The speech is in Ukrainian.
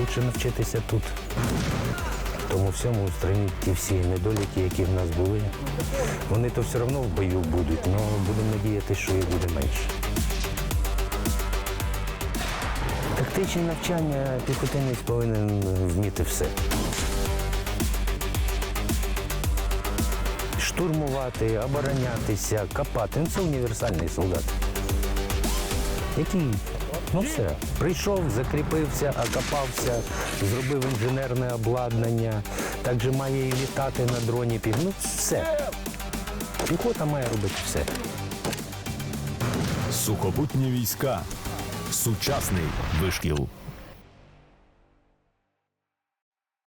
Лучше навчитися тут. Тому всьому устранити ті всі недоліки, які в нас були. Вони то все одно в бою будуть, але будемо надіятися, що їх буде менше. Тактичне навчання піхотинець повинен вміти все. Штурмувати, оборонятися, копати. Ну, це універсальний солдат. Який, ну все, прийшов, закріпився, окопався, зробив інженерне обладнання, також має і літати на дроні. пі- Ну, все. Піхота має робити все. Сухопутні війська. Сучасний вишкіл.